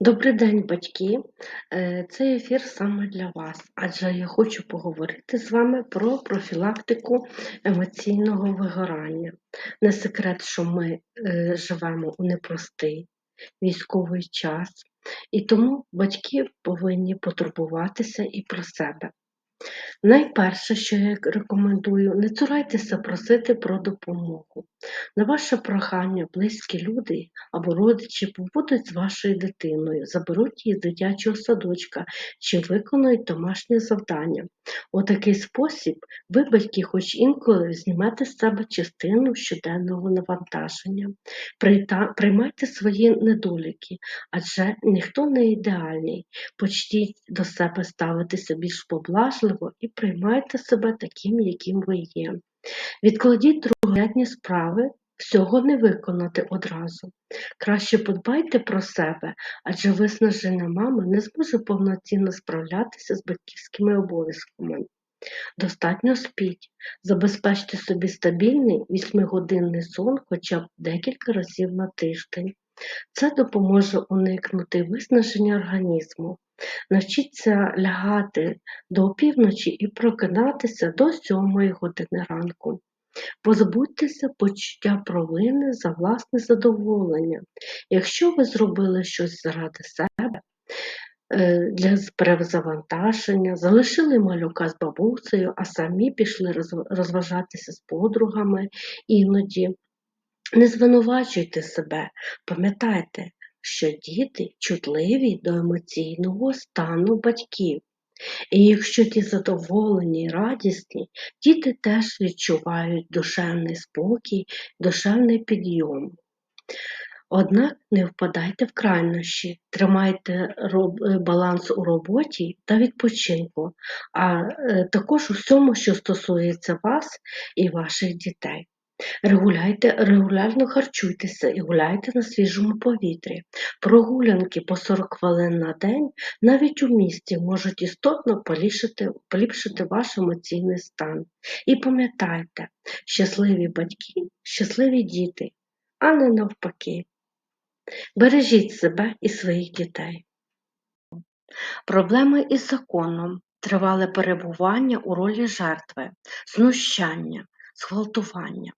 Добрий день, батьки! Е, Цей ефір саме для вас, адже я хочу поговорити з вами про профілактику емоційного вигорання. Не секрет, що ми е, живемо у непростий військовий час, і тому батьки повинні потурбуватися і про себе. Найперше, що я рекомендую, не цурайтеся просити про допомогу. На ваше прохання близькі люди або родичі побудуть з вашою дитиною, заберуть її з дитячого садочка чи виконують домашнє завдання. У такий спосіб ви, батьки, хоч інколи знімете з себе частину щоденного навантаження. Приймайте свої недоліки, адже ніхто не ідеальний. Почніть до себе ставитися більш поблажливо і приймайте себе таким, яким ви є. Відкладіть другорядні справи, всього не виконати одразу. Краще подбайте про себе, адже виснажена мама не зможе повноцінно справлятися з батьківськими обов'язками. Достатньо спіть, забезпечте собі стабільний 8-годинний сон хоча б декілька разів на тиждень. Це допоможе уникнути виснаження організму. Навчіться лягати до опівночі і прокидатися до 7 години ранку. Позбудьтеся почуття провини за власне задоволення. Якщо ви зробили щось заради себе, е, для перезавантаження, залишили малюка з бабусею, а самі пішли розважатися з подругами іноді. Не звинувачуйте себе, пам'ятайте, що діти чутливі до емоційного стану батьків. І якщо ті задоволені і радісні, діти теж відчувають душевний спокій, душевний підйом. Однак не впадайте в крайнощі, тримайте е, баланс у роботі та відпочинку, а е, також у всьому, що стосується вас і ваших дітей. Регулярно харчуйтеся і гуляйте на свіжому повітрі. Прогулянки по 40 хвилин на день навіть у місті можуть істотно поліпшити, поліпшити ваш емоційний стан. І пам'ятайте, щасливі батьки, щасливі діти, а не навпаки. Бережіть себе і своїх дітей. Проблеми із законом, тривале перебування у ролі жертви, знущання, зґвалтування.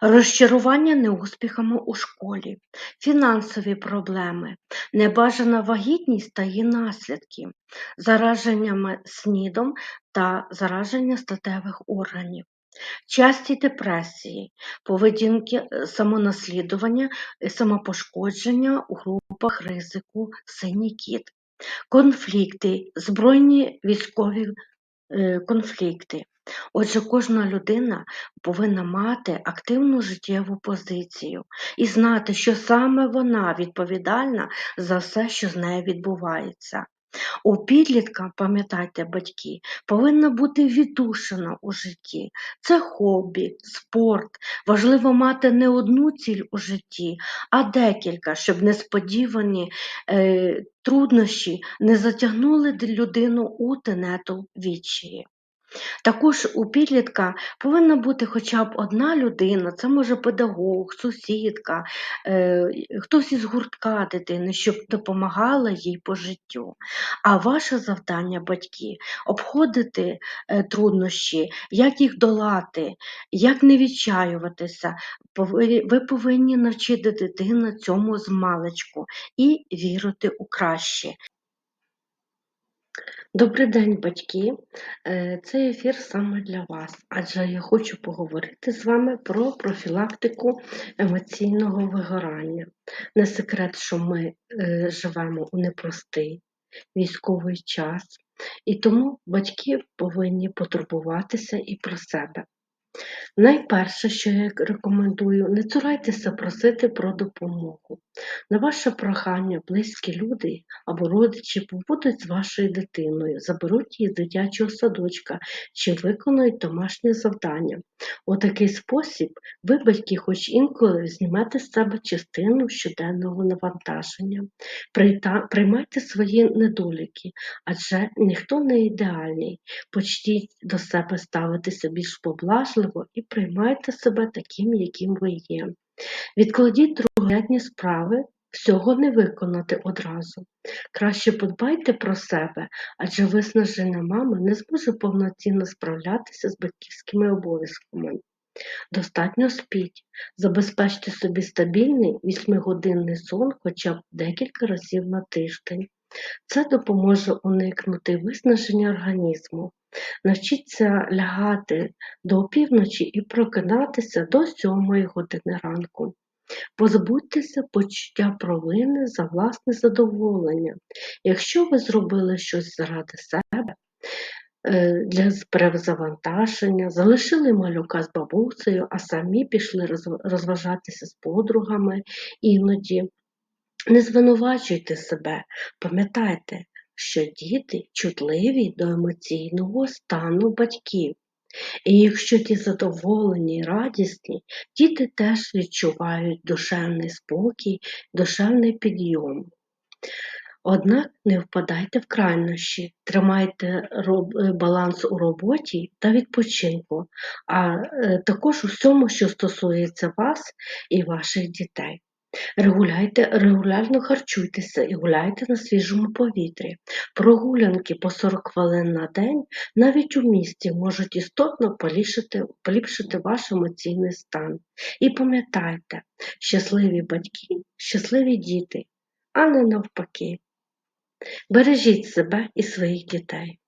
Розчарування неуспіхами у школі, фінансові проблеми, небажана вагітність та її наслідки, зараженнями снідом та зараження статевих органів, часті депресії, поведінки самонаслідування, самопошкодження у групах ризику синій кіт, конфлікти, збройні військові конфлікти. Отже, кожна людина повинна мати активну життєву позицію і знати, що саме вона відповідальна за все, що з нею відбувається. У підлітка, пам'ятайте, батьки, повинна бути віддушина у житті. Це хобі, спорт. Важливо мати не одну ціль у житті, а декілька, щоб несподівані е, труднощі не затягнули людину у тенету відчаї. Також у підлітка повинна бути хоча б одна людина, це може педагог, сусідка, е, хтось із гуртка дитини, щоб допомагала їй по життю. А ваше завдання, батьки, обходити е, труднощі, як їх долати, як не відчаюватися. Ви повинні навчити дитину цьому з маличку і вірити у краще. Добрий день, батьки! Е, цей ефір саме для вас, адже я хочу поговорити з вами про профілактику емоційного вигорання. Не секрет, що ми е, живемо у непростий військовий час, і тому батьки повинні потурбуватися і про себе. Найперше, що я рекомендую, не цурайтеся просити про допомогу. На ваше прохання близькі люди або родичі побудуть з вашою дитиною, заберуть її з дитячого садочка чи виконують домашнє завдання. У такий спосіб ви, батьки, хоч інколи знімете з себе частину щоденного навантаження. Приймайте свої недоліки, адже ніхто не ідеальний. Почніть до себе ставитися більш поблажливо і приймайте себе таким, яким ви є. Відкладіть другорядні справи, всього не виконати одразу. Краще подбайте про себе, адже виснажена мама не зможе повноцінно справлятися з батьківськими обов'язками. Достатньо спіть, забезпечте собі стабільний 8-годинний сон хоча б декілька разів на тиждень. Це допоможе уникнути виснаження організму. Навчіться лягати до опівночі і прокидатися до 7 години ранку. Позбудьтеся почуття провини за власне задоволення. Якщо ви зробили щось заради себе, е, для перезавантаження, залишили малюка з бабусею, а самі пішли розважатися з подругами іноді. Не звинувачуйте себе, пам'ятайте, що діти чутливі до емоційного стану батьків. І якщо ті задоволені й радісні, діти теж відчувають душевний спокій, душевний підйом. Однак не впадайте в крайнощі, тримайте е, баланс у роботі та відпочинку, а е, також у всьому, що стосується вас і ваших дітей. Регулярно харчуйтеся і гуляйте на свіжому повітрі. Прогулянки по 40 хвилин на день навіть у місті можуть істотно поліпшити, поліпшити ваш емоційний стан. І пам'ятайте, щасливі батьки, щасливі діти, а не навпаки. Бережіть себе і своїх дітей.